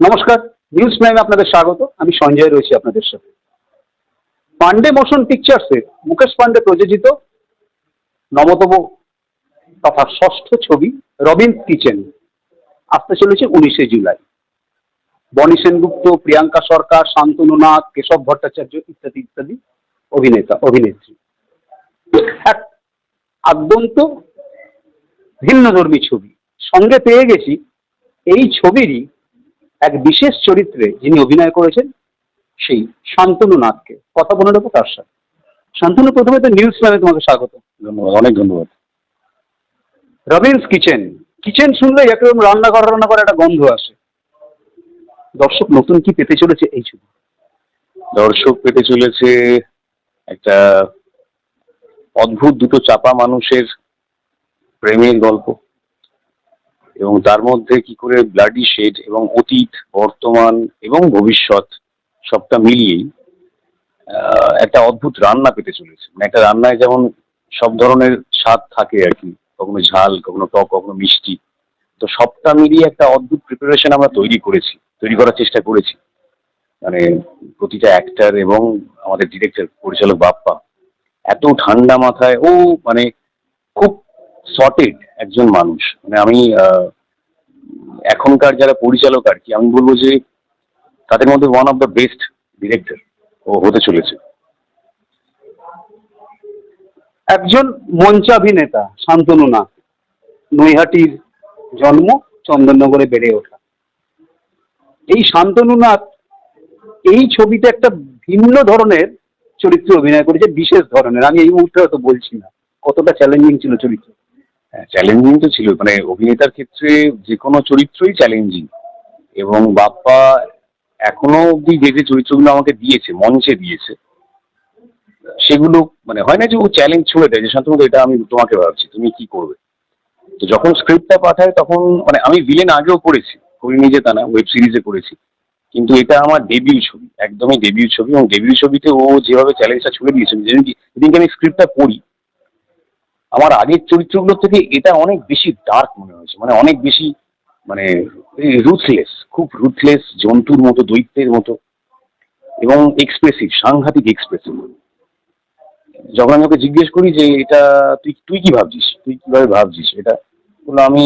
নমস্কার নিউজ প্রাইমে আপনাদের স্বাগত। আমি সঞ্জয় রয়েছি আপনাদের সাথে। পান্ডে মোশন পিকচার্সের মুকেশ পান্ডে প্রযোজিত নবতম তথা ষষ্ঠ ছবি রবিন কিচেন আসতে চলেছে উনিশে জুলাই। বনি সেনগুপ্ত, প্রিয়াঙ্কা সরকার, শান্তনু নাথ, কেশব ভট্টাচার্য ইত্যাদি ইত্যাদি অভিনেতা, অভিনেত্রী। এক আদ্যন্ত ভিন্নধর্মী ছবি। সঙ্গে পেয়ে গেছি এই ছবিরই এক বিশেষ চরিত্রে যিনি অভিনয় করেছেন সেই শান্তনু নাথকে কথা বলে নেব তার সাথে। শান্তনু প্রথমে তো নিউজ চ্যানেলে তোমাকে স্বাগত। ধন্যবাদ অনেক ধন্যবাদ। Robbins kitchen. কিচেন শুনলে একরকম রান্না করা রান্না করা একটা গন্ধ আসে। দর্শক নতুন কি পেতে চলেছে এই ছবি? দর্শক পেতে চলেছে একটা অদ্ভুত দুটো চাপা মানুষের প্রেমের গল্প। এবং তার মধ্যে কি করে ব্লাডি শেড এবং অতীত, বর্তমান এবং ভবিষ্যৎ সবটা মিলিয়েই একটা অদ্ভুত রান্না পেতে চলেছে। মানে একটা রান্নায় যেমন সব ধরনের স্বাদ থাকে আর কি, কখনো ঝাল, কখনো টক, কখনো মিষ্টি, তো সবটা মিলিয়ে একটা অদ্ভুত প্রিপারেশন আমরা তৈরি করেছি, তৈরি করার চেষ্টা করেছি। মানে প্রতিটা অ্যাক্টার এবং আমাদের ডিরেক্টর পরিচালক বাপ্পা, এত ঠান্ডা মাথায়, ও মানে সর্টেড একজন মানুষ। মানে আমি এখনকার যারা পরিচালক আর কি, আমি বলব যে তাদের মধ্যে one of the best director ও হতে চলেছে। একজন মঞ্চাভিনেতা শান্তনু নাথ। নৈহাটির জন্ম চন্দননগরে বেড়ে ওঠা। এই শান্তনু নাথ এই ছবিতে একটা ভিন্ন ধরনের চরিত্রে অভিনয় করেছে, বিশেষ ধরনের। আমি এই মুহূর্তে হয়তো বলছি না কতটা চ্যালেঞ্জিং ছিল চরিত্র চ্যালেঞ্জিং তো ছিল। মানে অভিনেতার ক্ষেত্রে যে কোনো চরিত্রই চ্যালেঞ্জিং এবং বাপ্পা এখনও অব্দি যে যে চরিত্রগুলো আমাকে দিয়েছে, মঞ্চে দিয়েছে, সেগুলো মানে হয় না যে ও চ্যালেঞ্জ ছুড়ে দেয়, যে শান্তনু এটা আমি তোমাকে ভাবছি, তুমি কি করবে? তো যখন স্ক্রিপ্টটা পাঠায়, তখন মানে আমি ভিলেন আগেও করেছি, করিনি যে তা না ওয়েব সিরিজে করেছি। কিন্তু এটা আমার ডেবিউ ছবি, একদমই ডেবিউ ছবি। এবং ডেবিউ ছবিতে ও যেভাবে চ্যালেঞ্জটা ছুড়ে দিয়েছে, যেদিনকে যেদিনকে আমি স্ক্রিপ্টটা পড়ি আমার আগের চরিত্রগুলো থেকে এটা অনেক বেশি ডার্ক মনে হয়েছে মানে অনেক বেশি মানে রুথলেস খুব রুথলেস জন্তুর মতো, দৈত্যের মতো এবং এক্সপ্রেসিভ সাংঘাতিক এক্সপ্রেসিভ যখন আমি ওকে জিজ্ঞেস করি যে, এটা তুই তুই কি ভাবছিস? তুই কীভাবে ভাবছিস এটা? বলল, আমি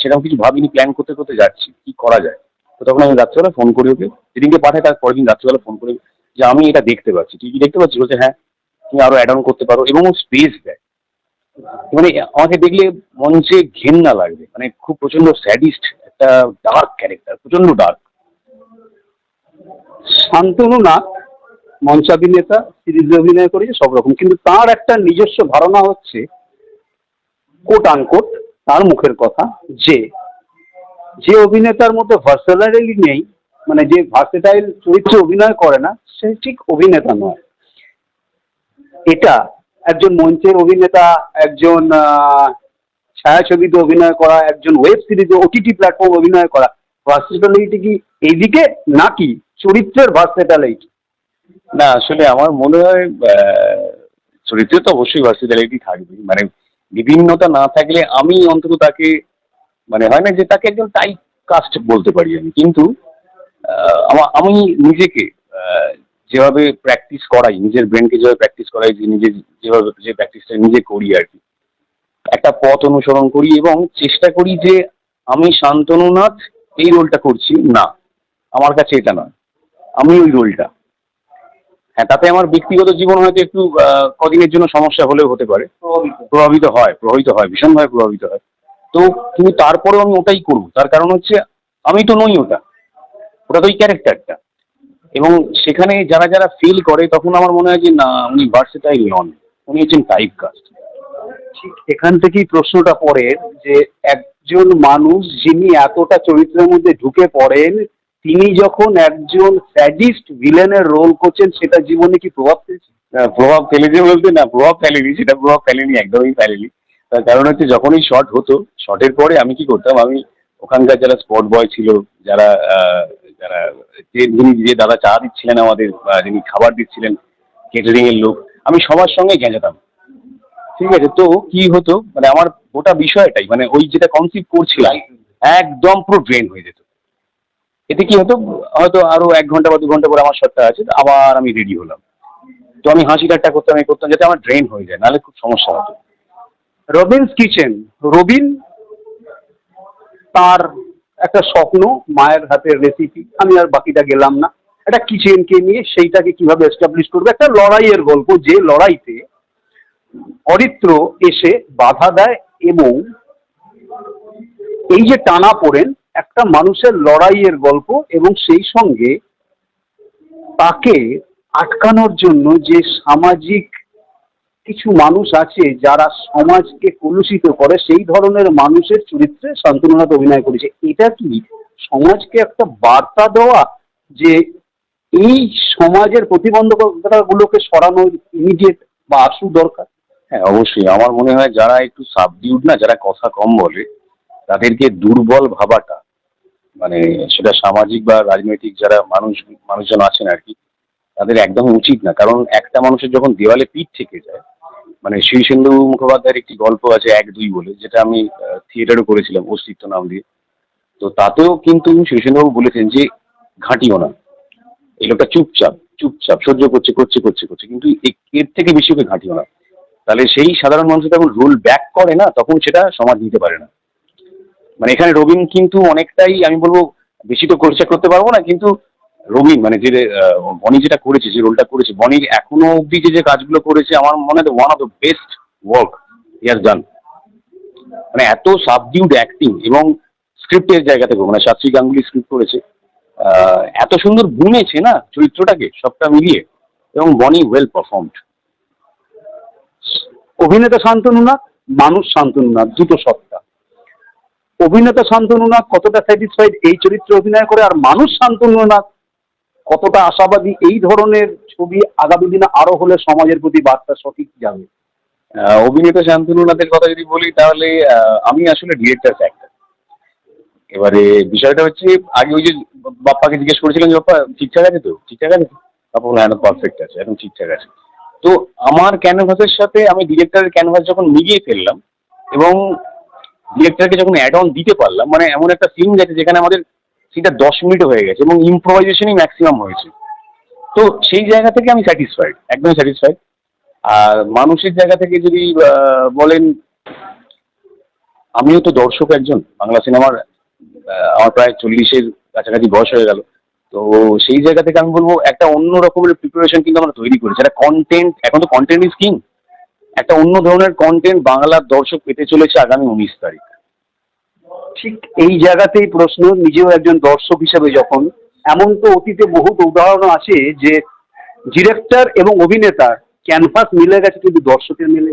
সেরকম কিছু ভাবিনি প্ল্যান করতে করতে যাচ্ছি, কি করা যায়? তো তখন আমি রাত্রেবেলা ফোন করি ওকে, যেদিনকে পাঠাই তার পরের দিন রাত্রেবেলা ফোন করি যে, আমি এটা দেখতে পাচ্ছি। তুই কি দেখতে পাচ্ছিস? বলছে হ্যাঁ তুমি আরও অ্যাড অন করতে পারো। এবং ও স্পেস দেয়। মানে আমাকে দেখলে মঞ্চে ঘেন্না লাগবে। মানে খুব প্রচণ্ড স্যাডিস্ট, একটা ডার্ক ক্যারেক্টার প্রচণ্ড ডার্ক শান্তনু নাথ মঞ্চাভিনেতা সিরিজে অভিনয় করেছে, সব রকম। কিন্তু তার একটা নিজস্ব ধারণা হচ্ছে কোট আনকোট তার মুখের কথা, যে যে অভিনেতার মধ্যে ভার্সালাইলি নেই মানে যে ভার্সেটাইল চরিত্রে অভিনয় করে না, সে ঠিক অভিনেতা নয়। এটা একজন মঞ্চের অভিনেতা, একজন ছায়াছবিতে অভিনয় করা, একজন ওয়েব সিরিজে ওটিটি প্ল্যাটফর্ম অভিনয় করা। ভার্সেটালিটি কি এইদিকে নাকি চরিত্রের ভার্সেটালিটি না, আসলে আমার মনে হয় চরিত্রে তো অবশ্যই ভার্সিটালিটি থাকবে মানে বিভিন্নতা না থাকলে আমি অন্তত তাকে মানে হয় না যে তাকে একজন টাইপ কাস্ট বলতে পারি আমি। কিন্তু আমি নিজেকে যেভাবে প্র্যাকটিস করাই নিজের ব্রেনকে যেভাবে প্র্যাকটিস করাই যে নিজে যেভাবে যে প্র্যাকটিসটা নিজে করি আর কি। একটা পথ অনুসরণ করি এবং চেষ্টা করি যে আমি শান্তনুনাথ এই রোলটা করছি। না আমার কাছে এটা নয়। আমি ওই রোলটা হ্যাঁ তাতে আমার ব্যক্তিগত জীবন হয়তো একটু কদিনের জন্য সমস্যা হলেও হতে পারে। প্রভাবিত। হয় প্রভাবিত হয় ভীষণভাবে প্রভাবিত হয়। তো কিন্তু তারপরেও আমি ওটাই করব। তার কারণ হচ্ছে আমি তো নই ওটা। ওটা তো ওই ক্যারেক্টারটা এবং সেখানে যারা যারা ফিল করে তখন আমার মনে হয় যে না উনি ভার্সেটাইল নন। উনি হচ্ছেন টাইপ কাস্ট ঠিক এখান থেকেই প্রশ্নটা পড়ে যে একজন মানুষ যিনি এতটা চরিত্রের মধ্যে ঢুকে পড়েন তিনি যখন একজন স্যাডিস্ট ভিলেনের রোল করছেন সেটা জীবনে কি প্রভাব ফেলছে? প্রভাব ফেলেছে বলতে না প্রভাব ফেলেনি সেটা প্রভাব ফেলেনি একদমই ফেলেনি। তার কারণ হচ্ছে যখনই শর্ট হতো শর্টের পরে আমি কি করতাম আমি ওখানকার যারা স্পট বয় ছিল যারা যে যিনি যে দাদা চা দিচ্ছিলেন আমাদের যিনি খাবার দিচ্ছিলেন কেটারিং এর লোক, আমি সবার সঙ্গে গেঁজাতাম ঠিক আছে? তো কি হতো? মানে আমার গোটা বিষয়টাই মানে ওই যেটা কনসিভ করছিলাম, একদম পুরো ড্রেন হয়ে যেত। এতে কি হতো? হয়তো আরও এক ঘণ্টা বা দু ঘণ্টা পরে আমার শটটা আছে আবার আমি রেডি হলাম। তো আমি হাসি ঠাট্টা করতাম আমি করতাম, যাতে আমার ড্রেন হয়ে যায়, নাহলে খুব সমস্যা হতো। রবিনস কিচেন, রবিন তার একটা স্বপ্ন, মায়ের হাতের রেসিপি আমি আর বাকিটা গেলাম না। একটা কিচেনকে নিয়ে সেইটাকে কীভাবে এস্টাবলিশ করবে? একটা লড়াইয়ের গল্প, যে লড়াইতে অরিত্র এসে বাধা দেয় এবং এই যে টানা পড়েন, একটা মানুষের লড়াইয়ের গল্প এবং সেই সঙ্গে তাকে আটকানোর জন্য যে সামাজিক কিছু মানুষ আছে যারা সমাজকে কলুষিত করে সেই ধরনের মানুষের চরিত্রে শান্তনুনাথ অভিনয় করেছে। এটা কি সমাজকে একটা বার্তা দেওয়া যে এই সমাজের প্রতিবন্ধকতাগুলোকে সরানো ইমিডিয়েট বা আসু দরকার? হ্যাঁ অবশ্যই। আমার মনে হয় যারা একটু সাবডিউড না, যারা কথা কম বলে, তাদেরকে দুর্বল ভাবাটা মানে সেটা সামাজিক বা রাজনৈতিক যারা মানুষ, মানুষজন আছেন আর কি, তাদের একদম উচিত না। কারণ একটা মানুষের যখন দেওয়ালে পিঠ থেকে যায় মানে শীর্ষেন্দু মুখোপাধ্যায়ের একটি গল্প আছে এক দুই বলে, যেটা আমি থিয়েটারও করেছিলাম, অস্তিত্ব নাম দিয়ে। তো তাতেও কিন্তু শীর্ষেন্দুবাবু বলেছেন যে ঘাঁটিও না। এই লোকটা চুপচাপ চুপচাপ, সহ্য করছে করছে করছে করছে, কিন্তু এর থেকে বেশি ওকে ঘাঁটিও না। তাহলে সেই সাধারণ মানুষ যখন রোল ব্যাক করে না, তখন সেটা সমাজ নিতে পারে না। মানে এখানে রবিন কিন্তু অনেকটাই, আমি বলব বেশি তো খরচা করতে পারব না, কিন্তু রবিন মানে যে বনি যেটা করেছে, যে রোলটা করেছে বনির এখনও অবধি যে যে কাজগুলো করেছে, আমার মনে হয় one of the best work year done মানে এত সাবডিউড অ্যাক্টিং এবং স্ক্রিপ্টের জায়গা থেকে মানে শাস্ত্রী গাঙ্গুলি স্ক্রিপ্ট করেছে এত সুন্দর বুনেছে না চরিত্রটাকে সবটা মিলিয়ে, এবং বনি ওয়েল পারফর্মড অভিনেতা শান্তনুনাথ মানুষ শান্তনুনাথ দুটো সত্তা। অভিনেতা শান্তনুনাথ কতটা স্যাটিসফাইড এই চরিত্রে অভিনয় করে, আর মানুষ শান্তনু শান্তনুনাথ কতটা আশাবাদী এই ধরনের ছবি আগামী দিনে আরও হলে সমাজের প্রতি বার্তা সঠিক যাবে? অভিনেতা শান্তনুনাথের কথা যদি বলি, তাহলে আমি আসলে ডিরেক্টর অ্যাক্টর এবারে বিষয়টা হচ্ছে, আগে ওই যে বাপ্পাকে জিজ্ঞেস করেছিলাম যে, বাপ্পা, ঠিকঠাক আছে তো? ঠিকঠাক আছে। বাপ্পা বলে হ্যাঁ পারফেক্ট আছে এখন ঠিকঠাক আছে। তো আমার ক্যানভাসের সাথে আমি ডিরেক্টরের ক্যানভাস যখন মিলিয়ে ফেললাম এবং ডিরেক্টরকে যখন অ্যাড অন দিতে পারলাম মানে এমন একটা সিন গেছে যেখানে আমাদের সিনটা দশ মিনিট হয়ে গেছে এবং ইম্প্রোভাইজেশনই ম্যাক্সিমাম হয়েছে। তো সেই জায়গা থেকে আমি স্যাটিসফাইড একদম স্যাটিসফাইড আর মানুষের জায়গা থেকে যদি বলেন, আমিও তো দর্শক একজন, বাংলা সিনেমার আমার প্রায় চল্লিশের কাছাকাছি বয়স হয়ে গেল। তো সেই জায়গা থেকে আমি বলব, একটা অন্য রকমের প্রিপারেশন কিন্তু আমরা তৈরি করেছি। একটা কন্টেন্ট এখন তো কন্টেন্ট ইজ কিং একটা অন্য ধরনের কন্টেন্ট বাংলার দর্শক পেতে চলেছে আগামী উনিশ তারিখ। ঠিক এই জায়গাতেই প্রশ্ন নিজেও একজন দর্শক হিসেবে যখন এমন তো অতীতে বহুত উদাহরণ আছে যে ডিরেক্টর এবং অভিনেতার ক্যানভাস মিলে গেছে কিন্তু দর্শকের মিলে।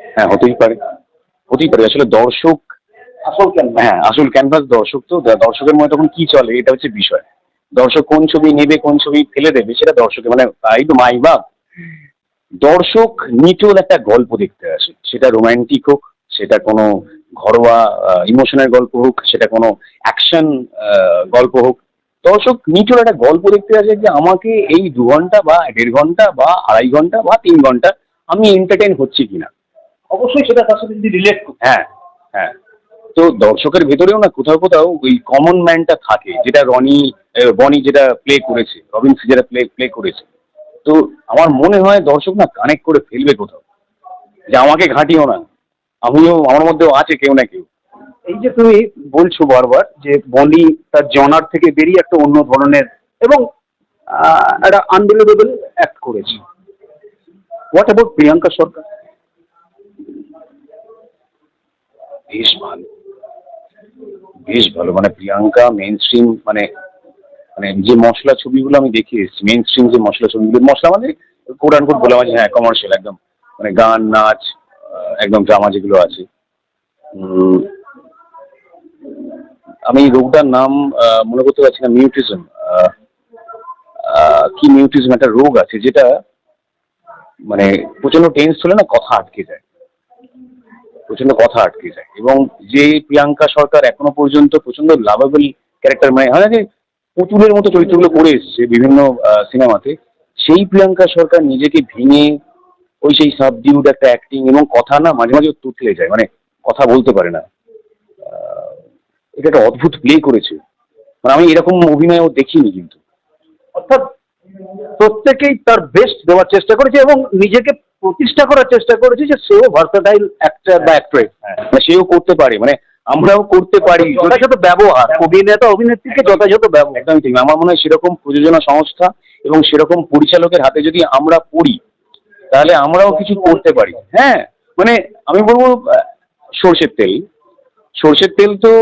হ্যাঁ হতেই পারে। হতেই পারে। আসলে দর্শক আসল ক্যানভাস হ্যাঁ আসল ক্যানভাস দর্শক তো। দর্শকের মধ্যে তখন কি চলে এটা হচ্ছে বিষয়। দর্শক কোন ছবি নেবে কোন ছবি ফেলে দেবে সেটা দর্শকের মানে এই তো মাই বাপ। দর্শক নিটোল একটা গল্প দেখতে আসে। সেটা রোমান্টিক হোক সেটা কোনো ঘরোয়া ইমোশনের গল্প হোক সেটা কোনো অ্যাকশন গল্প হোক। দর্শক নিচুর একটা গল্প দেখতে আসে যে আমাকে এই দু ঘণ্টা বা দেড় ঘণ্টা বা আড়াই ঘণ্টা বা তিন ঘণ্টা আমি এন্টারটেন হচ্ছি কিনা। অবশ্যই সেটা তার সাথে যদি রিলেট হ্যাঁ হ্যাঁ। তো দর্শকের ভেতরেও না কোথাও কোথাও ওই কমন ম্যানটা থাকে যেটা রনি বনি যেটা প্লে করেছে রবিন্স যেটা প্লে প্লে করেছে। তো আমার মনে হয় দর্শক না কানেক্ট করে ফেলবে কোথাও। যে আমাকে ঘাঁটিও না। আমিও আমার মধ্যেও আছে কেউ না কেউ। এই যে তুমি বলছো বারবার যে বনি তার জনার থেকে বেরিয়ে একটা অন্য ধরনের এবং একটা আনবিলিভেবল অ্যাক্ট করেছে। What about Priyanka Sarkar? বেশ ভালো। বেশ ভালো মানে প্রিয়াঙ্কা মেন স্ট্রিম মানে মানে যে মশলা ছবিগুলো আমি দেখে এসেছি মেন স্ট্রিম যে মশলা ছবিগুলো মশলা মানে কোট আনকোট বলে মানে হ্যাঁ কমার্শিয়াল একদম। মানে গান নাচ একদম ড্রামা যেগুলো আছে আমি রোগটার নাম মনে করতে পারছি না, মিউটিজম। কি মিউটিজম? একটা রোগ আছে যেটা মানে প্রচণ্ড টেন্স হলে না কথা আটকে যায়। প্রচণ্ড কথা আটকে যায়। এবং যে প্রিয়াঙ্কা সরকার এখনও পর্যন্ত প্রচণ্ড লাভেবল ক্যারেক্টার মানে হয় না যে পুতুলের মতো চরিত্রগুলো করে এসছে বিভিন্ন সিনেমাতে সেই প্রিয়াঙ্কা সরকার নিজেকে ভেঙে ওই সেই সাবডিউড একটা অ্যাক্টিং এবং কথা না মাঝে মাঝে তুতলে যায় মানে কথা বলতে পারে না। এটা একটা অদ্ভুত প্লে করেছে। মানে আমি এরকম অভিনয়ও দেখিনি কিন্তু। অর্থাৎ প্রত্যেকেই তার বেস্ট দেওয়ার চেষ্টা করেছে এবং নিজেকে প্রতিষ্ঠা করার চেষ্টা করেছে যে সেও ভার্সাটাইল অ্যাক্টর বা অ্যাক্ট্রেস মানে সেও করতে পারে মানে আমরাও করতে পারি। যথাযথ ব্যবহার অভিনেতা অভিনেত্রীকে যথাযথ ব্যবহার। একদমই ঠিক। আমার মনে হয় সেরকম প্রযোজনা সংস্থা এবং সেরকম পরিচালকের হাতে যদি আমরা পড়ি তাহলে আমরাও কিছু করতে পারি। হ্যাঁ মানে আমি বলব সর্ষের তেল। সর্ষের তেল তো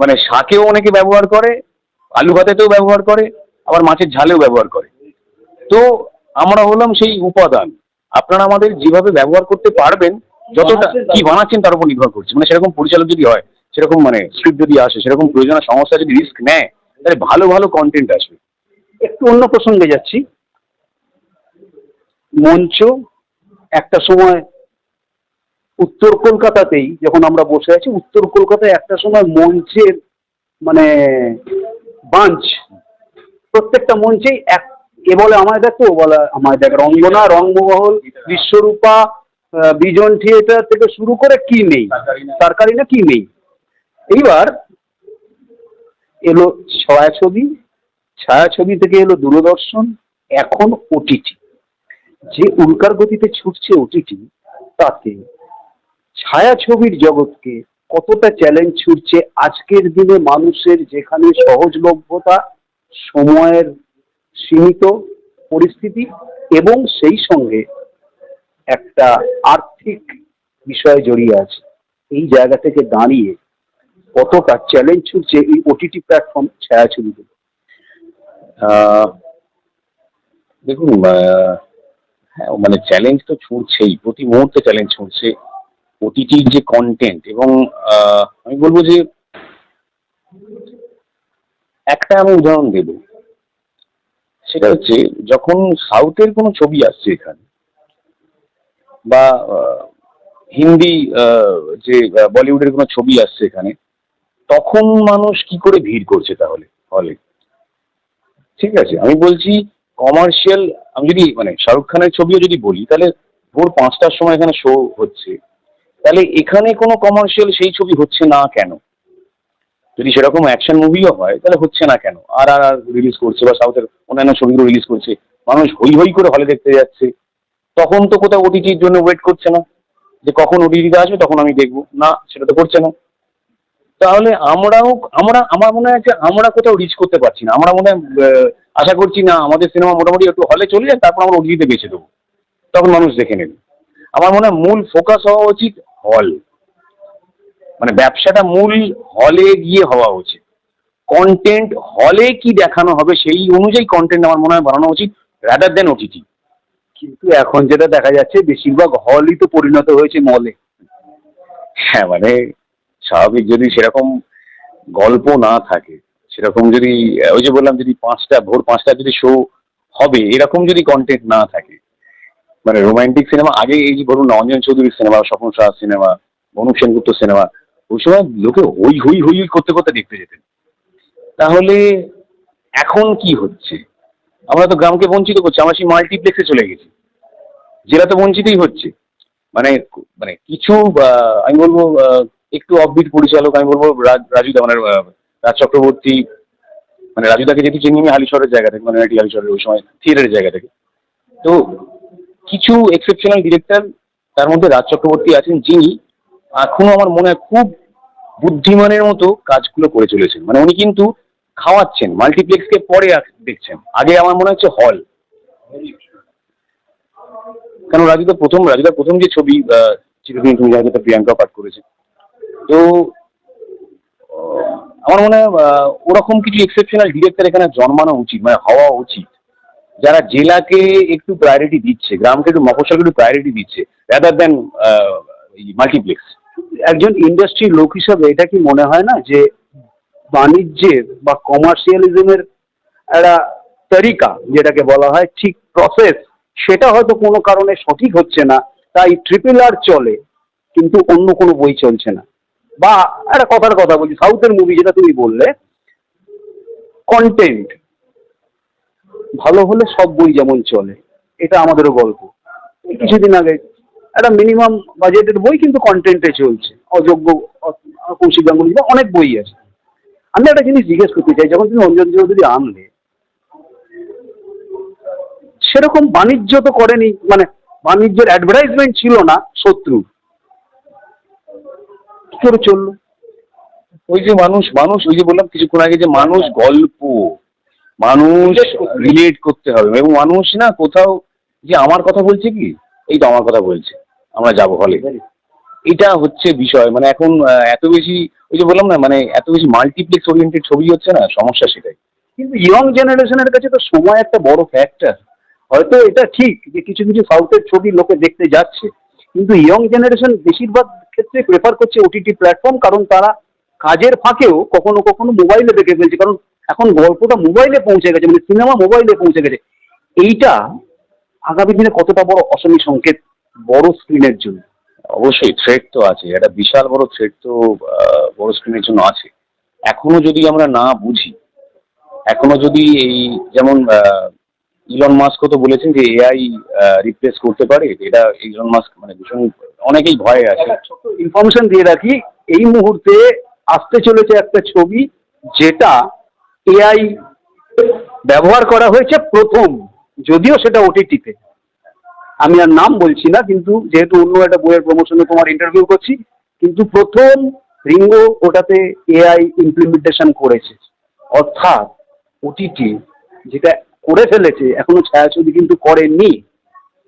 মানে শাকেও অনেকে ব্যবহার করে আলু ভাতেতেও ব্যবহার করে আবার মাছের ঝালেও ব্যবহার করে। তো আমরা হলাম সেই উপাদান। আপনারা আমাদের যেভাবে ব্যবহার করতে পারবেন যতটা কি বানাচ্ছেন তার উপর নির্ভর করছে। মানে সেরকম পরিচালক যদি হয় সেরকম মানে স্ক্রিপ্ট যদি আসে সেরকম প্রয়োজনীয় সংস্থা যদি রিস্ক নেয় তাহলে ভালো ভালো কন্টেন্ট আসবে। একটু অন্য প্রসঙ্গে যাচ্ছি। মঞ্চ একটা সময় উত্তর কলকাতাতেই, যখন আমরা বসে আছি, উত্তর কলকাতায় একটা সময় মঞ্চের মানে বাঞ্চ। প্রত্যেকটা মঞ্চেই এক, এ বলে আমায় দেখো ও বলে আমায় দেখ। রঙ্গনা রঙ্গমহল বিশ্বরূপা বিজন থিয়েটার থেকে শুরু করে কি নেই? সরকারি না কি নেই? এইবার এলো ছায়াছবি ছায়াছবি থেকে এলো দূরদর্শন, এখন ওটিটি। যে উল্কার গতিতে ছুটছে ওটিটি, তাতে ছায়াছবির জগৎকে কতটা চ্যালেঞ্জ ছুটছে আজকের দিনে মানুষের যেখানে সহজলভ্যতা, সময়ের সীমিত পরিস্থিতি এবং সেই সঙ্গে একটা আর্থিক বিষয় জড়িয়ে আছে। এই জায়গা থেকে দাঁড়িয়ে কতটা চ্যালেঞ্জ ছুটছে এই ওটিটি প্ল্যাটফর্ম ছায়াছবিগুলো? দেখুন হ্যাঁ মানে চ্যালেঞ্জ তো ছুটছেই প্রতি মুহূর্তে চ্যালেঞ্জ ছুটছে ওটিটির যে কন্টেন্ট এবং আমি বলব যে একটা আমি উদাহরণ দেব। সেটা হচ্ছে যখন সাউথের কোনো ছবি আসছে এখানে, বা হিন্দি যে বলিউডের কোনো ছবি আসছে এখানে, তখন মানুষ কি করে ভিড় করছে তাহলে? হলে। ঠিক আছে, আমি বলছি কমার্শিয়াল আমি যদি মানে শাহরুখ খানের ছবিও যদি বলি, তাহলে ভোর পাঁচটার সময় এখানে শো হচ্ছে। তাহলে এখানে কোনো কমার্শিয়াল সেই ছবি হচ্ছে না কেন? যদি সেরকম অ্যাকশন মুভিও হয়, তাহলে হচ্ছে না কেন? আর আর আর রিলিজ করছে, বা সাউথের অন্যান্য ছবিগুলো রিলিজ করছে, মানুষ হই হই করে হলে দেখতে যাচ্ছে। তখন তো কোথাও ওটিটির জন্য ওয়েট করছে না। যে কখন ওটিটিতে আসবে, তখন আমি দেখব। না, সেটা তো করছে না। তাহলে আমরাও আমরা আমার মনে হয় যে আমরা কোথাও রিচ করতে পারছি না। আমরা মনে হয় আশা করছি না আমাদের সিনেমা মোটামুটি একটু হলে চলে যায় তারপর আমরা ওটিটিতে বেছে দেবো। তখন মানুষ দেখে নেবে। আমার মনে হয় মূল ফোকাস হওয়া উচিত হল মানে ব্যবসাটা মূল হলে গিয়ে হওয়া উচিত। কন্টেন্ট হলে কি দেখানো হবে সেই অনুযায়ী কন্টেন্ট আমার মনে হয় বানানো উচিত রাদার দেন ওটিটি কিন্তু এখন যেটা দেখা যাচ্ছে বেশিরভাগ হলই তো পরিণত হয়েছে মলে হ্যাঁ মানে স্বাভাবিক যদি সেরকম গল্প না থাকে, সেরকম যদি ওই যে বললাম যদি পাঁচটা, ভোর পাঁচটা যদি শো হবে, এরকম যদি কন্টেন্ট না থাকে মানে রোমান্টিক সিনেমা আগে এই যে বলুন অঞ্জন চৌধুরীর cinema Swapan Saha cinema Anup Sengupta cinema ওই সময় লোকে হই হই হই করতে করতে দেখতে যেতেন। তাহলে এখন কি হচ্ছে? আমরা তো গ্রামকে বঞ্চিত করছি, আমরা সেই মাল্টিপ্লেক্সে চলে গেছি। জেলা তো বঞ্চিতই হচ্ছে। মানে মানে কিছু আমি বলব একটু অফবিট পরিচালক, আমি বলব রাজ- মানে রাজ চক্রবর্তী মানে রাজুদাকে যেহেতু চিনি, আমি হালিশহরের জায়গা থেকে মানে নাকি হালিশহরের ওই সময় থিয়েটারের জায়গা থেকে। তো কিছু এক্সেপশনাল ডিরেক্টর তার মধ্যে রাজ চক্রবর্তী আছেন যিনি এখনও আমার মনে হয় খুব বুদ্ধিমানের মতো কাজগুলো করে চলেছেন। মানে উনি কিন্তু খাওয়াচ্ছেন মাল্টিপ্লেক্সকে পরে দেখছেন। আগে আমার মনে হচ্ছে হল কেন রাজুদা প্রথম রাজুদা প্রথম যে ছবি চিরদিন তুমি জানো প্রিয়াঙ্কা পাঠ করেছে। তো আমার মনে হয় ওরকম কিছু এক্সেপশনাল ডিরেক্টর এখানে জন্মানো উচিত মানে হওয়া উচিত। যারা জেলাকে একটু প্রায়োরিটি দিচ্ছে, গ্রামকে একটু, মফস্বলকে একটু প্রায়োরিটি দিচ্ছে রাদার দেন মাল্টিপ্লেক্স একজন ইন্ডাস্ট্রি লোক হিসাবে এটা কি মনে হয় না যে বাণিজ্যের বা কমার্শিয়ালিজমের একটা তরিকা, যেটাকে বলা হয় ঠিক প্রসেস সেটা হয়তো কোনো কারণে সঠিক হচ্ছে না, তাই ট্রিপল আর চলে, কিন্তু অন্য কোনো বই চলছে না। বা একটা কথার কথা বলছি সাউথের মুভি যেটা তুমি বললে কন্টেন্ট ভালো হলে সব বই যেমন চলে, এটা আমাদেরও গল্প। কিছুদিন আগে একটা মিনিমাম বাজেটের বই কিন্তু কন্টেন্টে চলছে, অযোগ্য কৌশিক গাঙ্গুলি বা অনেক বই আছে। আমি একটা জিনিস জিজ্ঞেস করতে চাই, যখন তুমি অঞ্জন চৌধুরী আনলে, সেরকম বাণিজ্য তো করেনি মানে বাণিজ্যের অ্যাডভার্টাইজমেন্ট ছিল না শত্রু করে চলল। ওই যে মানুষ মানুষ ওই যে বললাম কিছুক্ষণ আগে যে মানুষ গল্প মানুষ রিলেট করতে হবে। এবং মানুষ না কোথাও যে আমার কথা বলছে কি এই তো আমার কথা বলছে। আমরা যাব হলে। এটা হচ্ছে বিষয়। মানে এখন এত বেশি ওই যে বললাম না মানে এত বেশি মাল্টিপ্লেক্স ওরিয়েন্টেড ছবি হচ্ছে না সমস্যা সেটাই। কিন্তু ইয়ং জেনারেশনের কাছে তো সময় একটা বড় ফ্যাক্টর হয়তো এটা ঠিক যে কিছু কিছু সাউথের ছবি লোকে দেখতে যাচ্ছে। কিন্তু ইয়ং জেনারেশন বেশিরভাগ ক্ষেত্রে প্রেফার করছে ওটিটি প্ল্যাটফর্ম কারণ তারা কাজের ফাঁকেও কখনো কখনো মোবাইলে দেখে ফেলছে। কারণ এখন গল্পটা মোবাইলে পৌঁছে গেছে মানে সিনেমা মোবাইলে পৌঁছে গেছে। এইটা আগামী দিনে কতটা বড় অসমী সংকেত বড় স্ক্রিনের জন্য? অবশ্যই থ্রেড তো আছে, একটা বিশাল বড় থ্রেড তো বড় স্ক্রিনের জন্য আছে। এখনও যদি আমরা না বুঝি, এখনও যদি এই যেমন ইলন মাস্কও তো বলেছেন যে এআই রিপ্লেস করতে পারে, এটা ইলন মাস্ক মানে ভীষণ অনেকেই ভয়ে আছে। ইনফরমেশন দিয়ে রাখি, এই মুহূর্তে আসতে চলেছে একটা ছবি যেটা এআই ব্যবহার করা হয়েছে প্রথম, যদিও সেটা ওটিটিতে আমি আর নাম বলছি না, কিন্তু যেহেতু অন্য একটা বইয়ের প্রমোশনে তোমার ইন্টারভিউ করছি, কিন্তু প্রথম রিঙ্গো ওটাতে এআই ইমপ্লিমেন্টেশন করেছে। অর্থাৎ ওটিটি যেটা করে ফেলেছে, এখনও ছায়াছবি কিন্তু করেনি,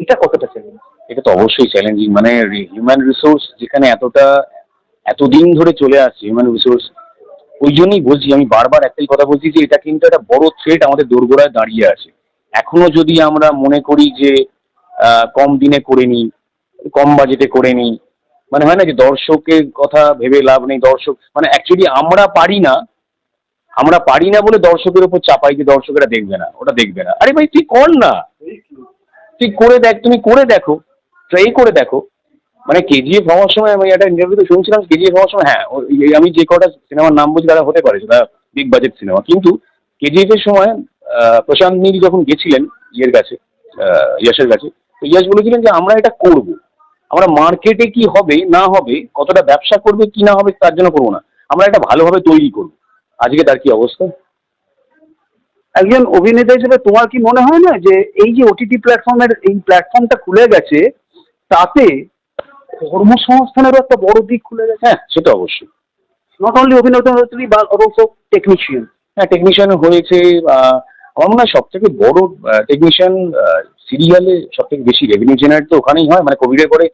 এটা কতটা চ্যালেঞ্জ এটা তো অবশ্যই চ্যালেঞ্জিং মানে হিউম্যান রিসোর্স যেখানে এতটা, এতদিন ধরে চলে আসছে হিউম্যান রিসোর্স ওই জন্যই বলছি, আমি বারবার একটাই কথা বলছি যে এটা কিন্তু একটা বড় থ্রেট আমাদের দোরগোড়ায় দাঁড়িয়ে আছে। এখনও যদি আমরা মনে করি যে কম দিনে করে নিই, কম বাজেটে করে নিই মানে হয় না যে দর্শকের কথা ভেবে লাভ নেই, দর্শক মানে অ্যাকচুয়ালি আমরা পারি না, আমরা পারি না বলে দর্শকের উপর চাপাই যে দর্শকেরা দেখবে না ওটা দেখবে না। আরে ভাই তুই কর না। তুই করে দেখ, তুমি করে দেখো। ট্রাই করে দেখো। মানে কেজিএফ হওয়ার সময় আমি একটা ইন্টারভিউতে শুনছিলাম কেজিএফ হওয়ার সময় হ্যাঁ আমি যে কটা সিনেমার নাম বলছি তারা হতে পারে, সেটা বিগ বাজেট সিনেমা কিন্তু কেজিএফ এর সময় প্রশান্ত নীল যখন গেছিলেন ইয়ের কাছে ইয়াসের কাছে, তো ইয়াস বলেছিলেন যে আমরা এটা করব। আমরা মার্কেটে কি হবে, না হবে, কতটা ব্যবসা করবে, কি না হবে, তার জন্য করব না। আমরা এটা ভালোভাবে তৈরি করব। আজকে তার কি অবস্থা? একজন অভিনেতা হিসেবে তোমার কি মনে হয় না যে এই যে ওটিটি প্ল্যাটফর্মের এই প্ল্যাটফর্মটা খুলে গেছে তাতে কর্মসংস্থানেরও একটা বড় দিক খুলে গেছে। হ্যাঁ সেটা অবশ্যই। নট অনলি অভিনেতা বা অলসো টেকনিশিয়ান হ্যাঁ টেকনিশিয়ান হয়েছে আমার মনে হয় সব থেকে বড় টেকনিশিয়ান সিরিয়ালে সব থেকে বেশি রেভিনিউ জেনারেট তো ওখানেই হয়। মানে কোভিডের পরে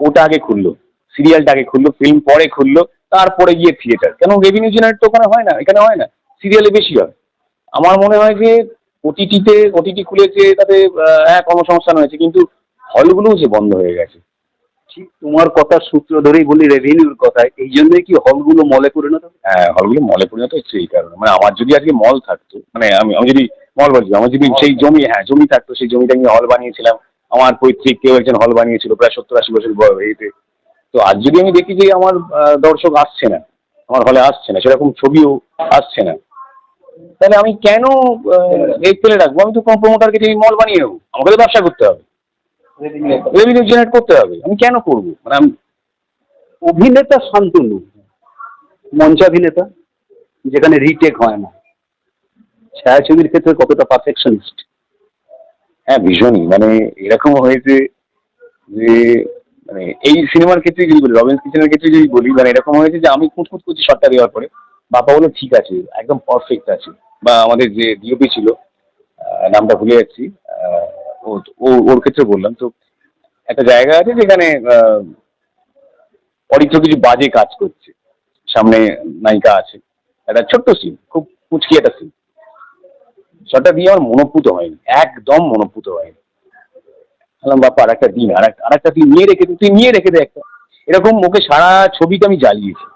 ওটা আগে খুললো সিরিয়ালটা আগে খুললো ফিল্ম পরে খুললো তারপরে গিয়ে থিয়েটার কেন রেভিনিউ জেনারেট তো ওখানে হয় না এখানে হয় না সিরিয়ালে বেশি হয়। আমার মনে হয় যে ওটিটিতে ওটিটি খুলেছে তাতে হ্যাঁ কর্মসংস্থান হয়েছে কিন্তু হলগুলোও যে বন্ধ হয়ে গেছে। ঠিক তোমার কথার সূত্র ধরেই বলি রেভিনিউর কথা এই জন্যই কি হলগুলো মলে পরিণত? হ্যাঁ হলগুলো মলে পরিণত হচ্ছে এই কারণে। মানে আমার যদি আজকে মল থাকতো মানে আমি আমি যদি মল বলছি আমার যদি সেই জমি হ্যাঁ জমি থাকতো সেই জমিটা আমি হল বানিয়েছিলাম আমার পৈতৃক কেউ একজন হল বানিয়েছিল প্রায় সত্তর আশি বছর বয়স তো আজ যদি আমি দেখি যে আমার দর্শক আসছে না আমার হলে আসছে না সেরকম ছবিও আসছে না তাহলে আমি কেন এই ফেলে রাখব? আমি তো কোনো প্রমোটারকে মল বানিয়ে নেব আমাকে তো ব্যবসা করতে হবে। রেভিনিউ জেনারেট করতে হবে। আমি কেন করব? মানে আমি অভিনেতা শান্তনু মঞ্চাভিনেতা যেখানে রিটেক হয় না। ছায়াছবির ক্ষেত্রে কতটা পারফেকশনিস্ট হ্যাঁ ভীষণই। মানে এরকম হয়েছে যে মানে এই সিনেমার ক্ষেত্রে যদি বলি রবিন্স কিচেনের ক্ষেত্রে যদি বলি মানে এরকম হয়েছে যে আমি খুঁত খুঁত করছি শটটা দেওয়ার পরে। বাবা বলো ঠিক আছে একদম পারফেক্ট আছে। বা আমাদের যে ডিওপি ছিল নামটা ভুলে যাচ্ছি ও- ওর ক্ষেত্রে বললাম। তো একটা জায়গা আছে যেখানে অরিত্র কিছু বাজে কাজ করছে। সামনে নায়িকা আছে। একটা ছোট্ট সিন খুব কুচকি একটা সিন শটটা দিয়ে আমার মনোপুত হয়নি একদম মনোপুত হয়নি। বললাম বাপ্পা আর একটা দিন আর একটা দিন নিয়ে রেখে দে, তুই নিয়ে রেখে দে একটা। এরকম ওকে সারা ছবিতে আমি জ্বালিয়েছি।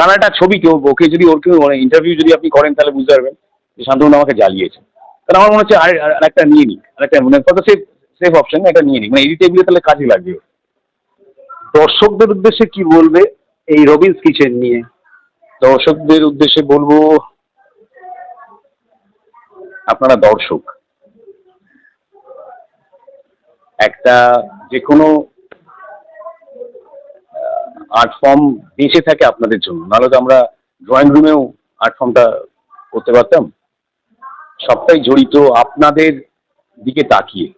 সারাটা ছবিকে ওকে যদি ওর কেউ ইন্টারভিউ যদি আপনি করেন তাহলে বুঝতে পারবেন যে শান্তনু আমাকে জ্বালিয়েছে। কারণ আমার মনে হচ্ছে আর একটা নিয়ে নিই আর একটা মানে কত সেফ সেফ অপশন একটা নিয়ে নিই। মানে এই টেবিলে তাহলে কাজে লাগবে। দর্শকদের উদ্দেশ্যে কি বলবে এই রবিন্স কিচেন নিয়ে? দর্শকদের উদ্দেশ্যে বলব আপনারা দর্শক। একটা যে কোনো আর্ট ফর্ম বেঁচে থাকে আপনাদের জন্য। নাহলে তো আমরা ড্রয়িং রুমেও আর্ট ফর্মটা করতে পারতাম। সবটাই জড়িত আপনাদের দিকে তাকিয়ে।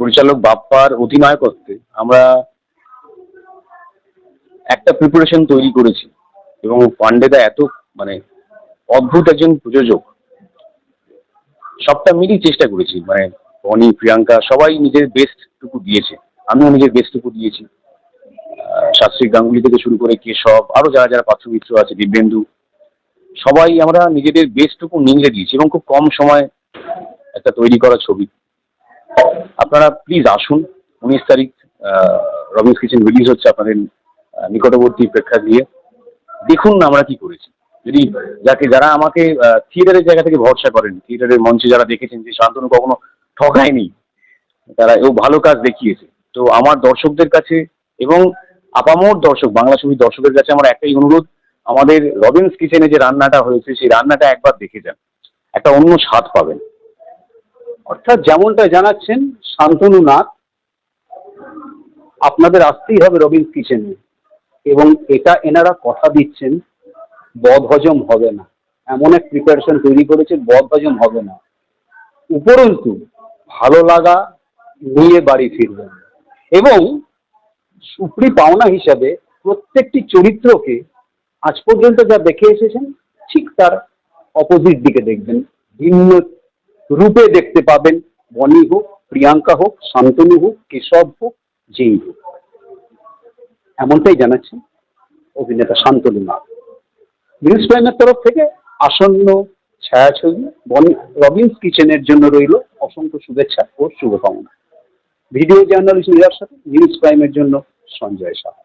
পরিচালক বাপ্পার অধিনায়কত্বে আমরা একটা প্রিপারেশন তৈরি করেছি এবং পান্ডেদা এত মানে অদ্ভুত একজন প্রযোজক। সবটা মিলিয়ে চেষ্টা করেছি মানে বনি প্রিয়াঙ্কা সবাই নিজের বেস্টটুকু দিয়েছে, আমিও নিজের বেস্টটুকু দিয়েছি। শাস্ত্রী গাঙ্গুলি থেকে শুরু করে কেশব, আরও যারা যারা পাত্র পাত্রমিত্র আছে, দিব্যেন্দু সবাই আমরা নিজেদের বেস্টটুকু নিংড়ে দিয়েছি এবং খুব কম সময় একটা তৈরি করা ছবি। আপনারা প্লিজ আসুন, উনিশ তারিখ রবিন্স কিচেন রিলিজ হচ্ছে আপনাদের নিকটবর্তী প্রেক্ষাগৃহে দেখুন না আমরা কি করেছি। যদি যাকে, যারা আমাকে থিয়েটারের জায়গা থেকে ভরসা করেন থিয়েটারের মঞ্চে যারা দেখেছেন যে শান্তনু কখনো ঠকায়নি, তারা ও ভালো কাজ দেখিয়েছে। তো আমার দর্শকদের কাছে এবং আপামোর দর্শক, বাংলা ছবির দর্শকের কাছে আমার একটাই অনুরোধ আমাদের রবিন্স কিচেনে যে রান্নাটা হয়েছে, সেই রান্নাটা একবার দেখে যান। একটা অন্য স্বাদ পাবেন। অর্থাৎ যেমনটা জানাচ্ছেন শান্তনু নাথ আপনাদের আসতেই হবে রবিন্স কিচেনে এবং এটা এনারা কথা দিচ্ছেন বদ হজম হবে না। এমন এক প্রিপারেশন তৈরি করেছে বদ হজম হবে না। উপরন্তু, ভালো লাগা নিয়ে বাড়ি ফিরবেন। এবং সুপ্রি পাওনা হিসাবে প্রত্যেকটি চরিত্রকে আজ পর্যন্ত যা দেখে এসেছেন, ঠিক তার অপোজিট দিকে দেখবেন। ভিন্ন রূপে দেখতে পাবেন বনি হোক, প্রিয়াঙ্কা হোক, শান্তনু হোক, কেশব হোক, যেই হোক। এমনটাই জানাচ্ছেন অভিনেতা শান্তনু নাথ। নিউজ প্রাইমের তরফ থেকে আসন্ন ছায়াছবি বনি রবিন্স কিচেনের জন্য রইল অসংখ্য শুভেচ্ছা ও শুভকামনা। ভিডিও জার্নালিস্ট নিরার সাথে নিউজ প্রাইমের জন্য সঞ্জয় সাহা।